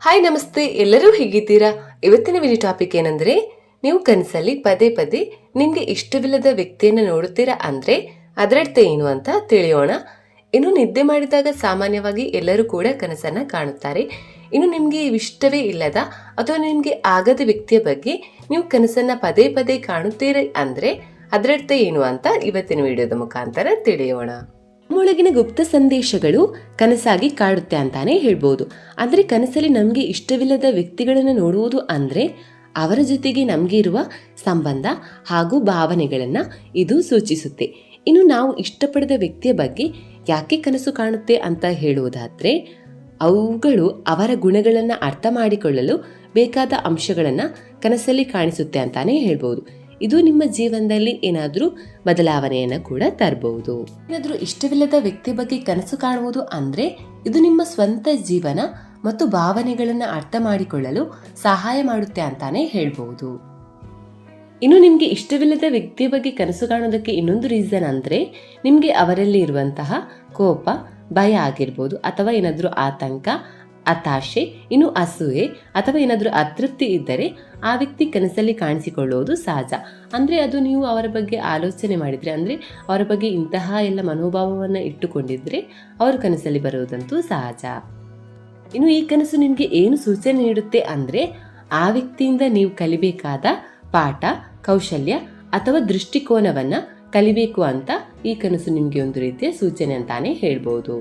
Hi ನಮಸ್ತೆ. ಎಲ್ಲರೂ ಹೇಗಿದ್ದೀರಾ? ಇವತ್ತಿನ ವಿಡಿಯೋ ಟಾಪಿಕ್ ಏನಂದ್ರೆ, ನೀವು ಕನಸಲ್ಲಿ ಪದೇ ಪದೇ ನಿಮ್ಗೆ ಇಷ್ಟವಿಲ್ಲದ ವ್ಯಕ್ತಿಯನ್ನು ನೋಡುತ್ತೀರಾ ಅಂದ್ರೆ, ಅದರರ್ಥ ಏನು ಅಂತ ತಿಳಿಯೋಣ. ಇನ್ನು ನಿದ್ದೆ ಮಾಡಿದಾಗ ಸಾಮಾನ್ಯವಾಗಿ ಎಲ್ಲರೂ ಕೂಡ ಕನಸನ್ನ ಕಾಣುತ್ತಾರೆ. ಇನ್ನು ನಿಮ್ಗೆ ಇಷ್ಟವೇ ಇಲ್ಲದ ಅಥವಾ ನಿಮ್ಗೆ ಆಗದ ವ್ಯಕ್ತಿಯ ಬಗ್ಗೆ ನೀವು ಕನಸನ್ನ ಪದೇ ಪದೇ ಕಾಣುತ್ತೀರಿ ಅಂದ್ರೆ, ಅದರರ್ಥ ಏನು ಅಂತ ಇವತ್ತಿನ ವಿಡಿಯೋದ ಮುಖಾಂತರ ತಿಳಿಯೋಣ. ನಮ್ಮೊಳಗಿನ ಗುಪ್ತ ಸಂದೇಶಗಳು ಕನಸಾಗಿ ಕಾಡುತ್ತೆ ಅಂತಾನೆ ಹೇಳ್ಬೋದು. ಅಂದರೆ ಕನಸಲ್ಲಿ ನಮಗೆ ಇಷ್ಟವಿಲ್ಲದ ವ್ಯಕ್ತಿಗಳನ್ನು ನೋಡುವುದು ಅಂದರೆ ಅವರ ಜೊತೆಗೆ ನಮಗೆ ಇರುವ ಸಂಬಂಧ ಹಾಗೂ ಭಾವನೆಗಳನ್ನು ಇದು ಸೂಚಿಸುತ್ತೆ. ಇನ್ನು ನಾವು ಇಷ್ಟಪಡದ ವ್ಯಕ್ತಿಯ ಬಗ್ಗೆ ಯಾಕೆ ಕನಸು ಕಾಣುತ್ತೆ ಅಂತ ಹೇಳುವುದಾದರೆ, ಅವುಗಳು ಅವರ ಗುಣಗಳನ್ನು ಅರ್ಥ ಮಾಡಿಕೊಳ್ಳಲು ಬೇಕಾದ ಅಂಶಗಳನ್ನು ಕನಸಲ್ಲಿ ಕಾಣಿಸುತ್ತೆ ಅಂತಾನೆ ಹೇಳ್ಬೋದು. ಇದು ನಿಮ್ಮ ಜೀವನದಲ್ಲಿ ಏನಾದರೂ ಬದಲಾವಣೆಯನ್ನು ಕೂಡ ತರಬಹುದು ಏನಾದರೂ ಇಷ್ಟವಿಲ್ಲದ ವ್ಯಕ್ತಿ ಬಗ್ಗೆ ಕನಸು ಕಾಣುವುದು ಅಂದರೆ ಇದು ನಿಮ್ಮ ಸ್ವಂತ ಜೀವನ ಮತ್ತು ಭಾವನೆಗಳನ್ನು ಅರ್ಥ ಮಾಡಿಕೊಳ್ಳಲು ಸಹಾಯ ಮಾಡುತ್ತೆ ಅಂತಾನೆ ಹೇಳ್ಬಹುದು ಇನ್ನು ನಿಮಗೆ ಇಷ್ಟವಿಲ್ಲದ ವ್ಯಕ್ತಿಯ ಬಗ್ಗೆ ಕನಸು ಕಾಣೋದಕ್ಕೆ ಇನ್ನೊಂದು ರೀಸನ್ ಅಂದರೆ ನಿಮಗೆ ಅವರಲ್ಲಿ ಇರುವಂತಹ ಕೋಪ, ಭಯ ಆಗಿರ್ಬೋದು ಅಥವಾ ಏನಾದರೂ ಆತಂಕ ಹತಾಶೆ ಇನ್ನು ಅಸೂಯೆ ಅಥವಾ ಏನಾದರೂ ಅತೃಪ್ತಿ ಇದ್ದರೆ ಆ ವ್ಯಕ್ತಿ ಕನಸಲ್ಲಿ ಕಾಣಿಸಿಕೊಳ್ಳುವುದು ಸಹಜ. ಅಂದರೆ ಅದು ನೀವು ಅವರ ಬಗ್ಗೆ ಆಲೋಚನೆ ಮಾಡಿದರೆ, ಅಂದರೆ ಅವರ ಬಗ್ಗೆ ಇಂತಹ ಎಲ್ಲ ಮನೋಭಾವವನ್ನು ಇಟ್ಟುಕೊಂಡಿದ್ದರೆ ಅವರು ಕನಸಲ್ಲಿ ಬರುವುದಂತೂ ಸಹಜ. ಇನ್ನು ಈ ಕನಸು ನಿಮಗೆ ಏನು ಸೂಚನೆ ನೀಡುತ್ತೆ ಅಂದರೆ ಆ ವ್ಯಕ್ತಿಯಿಂದ ನೀವು ಕಲಿಬೇಕಾದ ಪಾಠ, ಕೌಶಲ್ಯ ಅಥವಾ ದೃಷ್ಟಿಕೋನವನ್ನು ಕಲಿಬೇಕು ಅಂತ ಈ ಕನಸು ನಿಮಗೆ ಒಂದು ರೀತಿಯ ಸೂಚನೆ ಅಂತಾನೆ ಹೇಳ್ಬೋದು.